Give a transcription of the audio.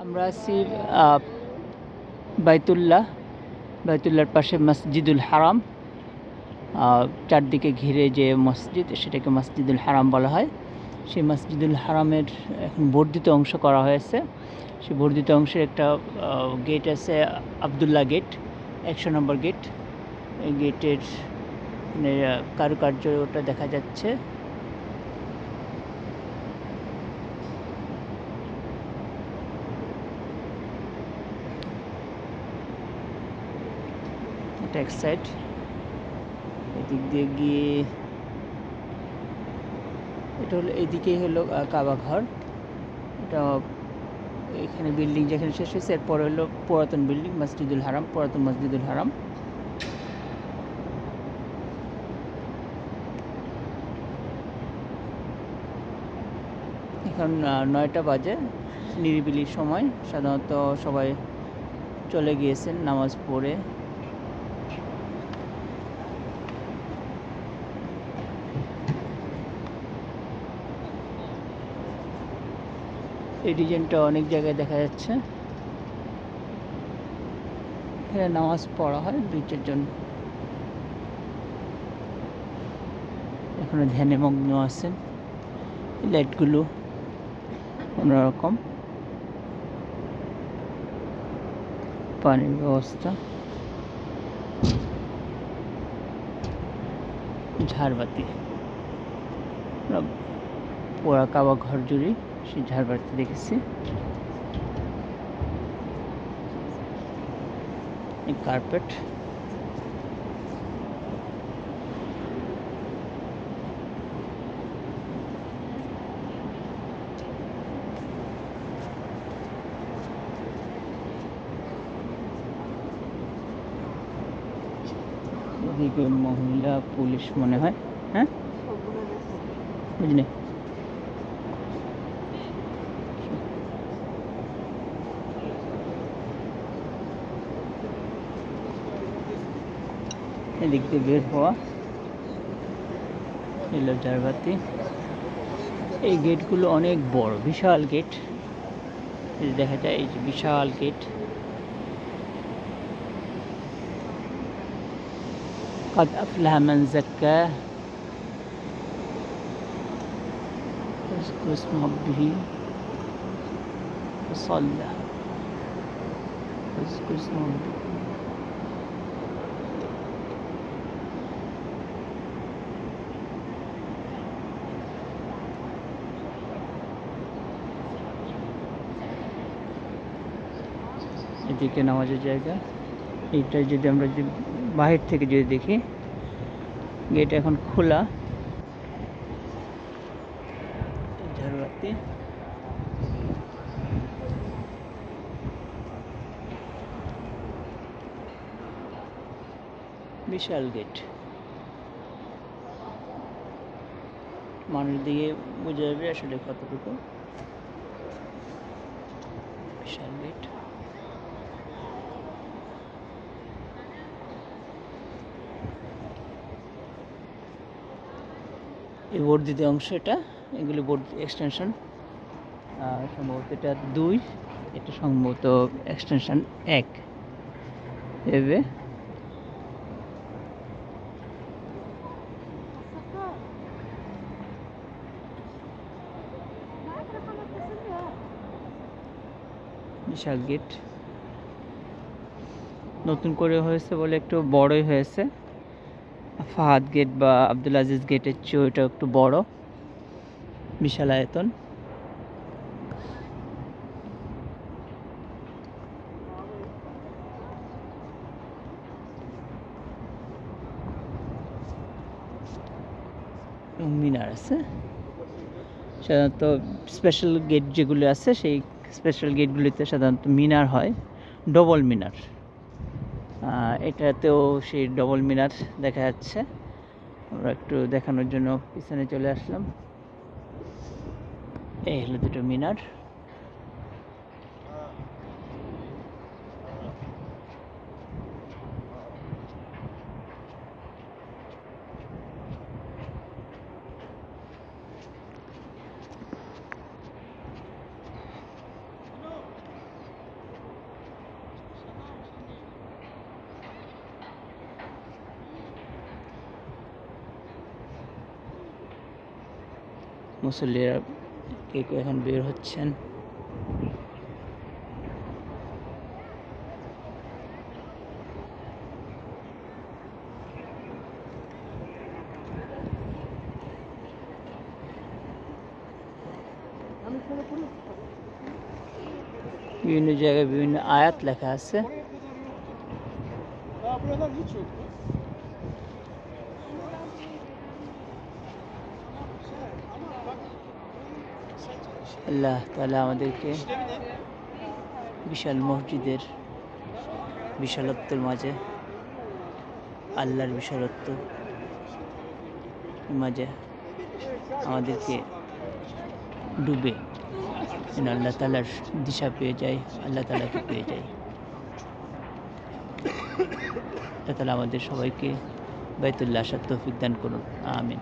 আমরা আছি বাইতুল্লাহ বাইতুল্লাহর পাশে মসজিদুল হারাম চারদিকে ঘিরে যে মসজিদ সেটাকে মসজিদুল হারাম বলা হয়। সেই মসজিদুল হারামের এখন বর্ধিত অংশ করা হয়েছে। সেই বর্ধিত অংশের একটা গেট আছে আবদুল্লাহ গেট একশো নম্বর গেট এই গেটের মানে, আহ, কারুকার্য ওটা দেখা যাচ্ছে। এটা এক সাইড এদিক দিয়ে গিয়ে এটা হলো, এদিকেই হলো কাবা ঘর এটা এখানে বিল্ডিং যেখানে শেষ হয়েছে, এরপর হলো পুরাতন বিল্ডিং মসজিদুল হারাম, পুরাতন মসজিদুল হারাম। এখন নয়টা বাজে, নিরিবিলি সময়। সাধারণত সবাই চলে গিয়েছেন নামাজ পড়ে। এই ডিজাইনটা অনেক জায়গায় দেখা যাচ্ছে। এখানে নামাজ পড়া হয় দুই চারজন। এখনও ধ্যানে মগ্ন আছেন। লাইটগুলো অন্যরকম। পানির ব্যবস্থা। ঝাড়বাতি। পোড়া কাবা ঘর জুড়ে সেই ঝাড়বাতি দেখেছি। এই কার্পেট এদিকে মহিলা পুলিশ মনে হয় হ্যাঁ? বুঝলি? এদিক দিয়ে বের হওয়া এলো জারবাতি এই গেটগুলো অনেক বড় বিশাল গেট এই যে দেখা যায় এই যে বিশাল গেট قد أفلح من زكاه واذكر اسم ربه وصلى واذكر اسم ربه এদিকে নামাজের জায়গা। এইটা যদি আমরা যদি বাহির থেকে যদি দেখি, গেট এখন খোলা। বিশাল গেট। মানুষ দিকে বোঝা যাবে আসলে কতটুকু। বিশাল গেট। এই বর্ধিত অংশ এটা, এগুলি বোর্ড এক্সটেনশন সম্ভবত এটা দুই, এটা সম্ভবত এক্সটেনশন এক। এভাবে। বিশাল গেট নতুন করে হয়েছে বলে একটু বড়ই হয়েছে। ফাহাদ গেট বা আব্দুল আজিজ গেটের চেয়েও এটা একটু বড়। বিশাল আয়তন। মিনার আছে। সাধারণত স্পেশাল গেট যেগুলো আছে, সেই স্পেশাল গেটগুলিতে সাধারণত মিনার হয় ডবল মিনার। এটাতেও সেই ডবল মিনার দেখা যাচ্ছে। আমরা একটু দেখানোর জন্য পিছনে চলে আসলাম। এই হলো দুটো মিনার মুসল্লিরা কেউ কেউ এখন বের হচ্ছেন বিভিন্ন জায়গায় বিভিন্ন আয়াত লেখা আছে আল্লাহ তাআলা আমাদেরকে বিশাল মসজিদের বিশালত্বের মাঝে, আল্লাহর বিশালত্ব মাঝে আমাদেরকে ডুবে আল্লাহ তালার দিশা পেয়ে যাই আল্লাহ তালাকে পেয়ে যায়। আল্লাহ তালা আমাদের সবাইকে বাইতুল্লাহ আসার তৌফিক দান করুন। আমিন।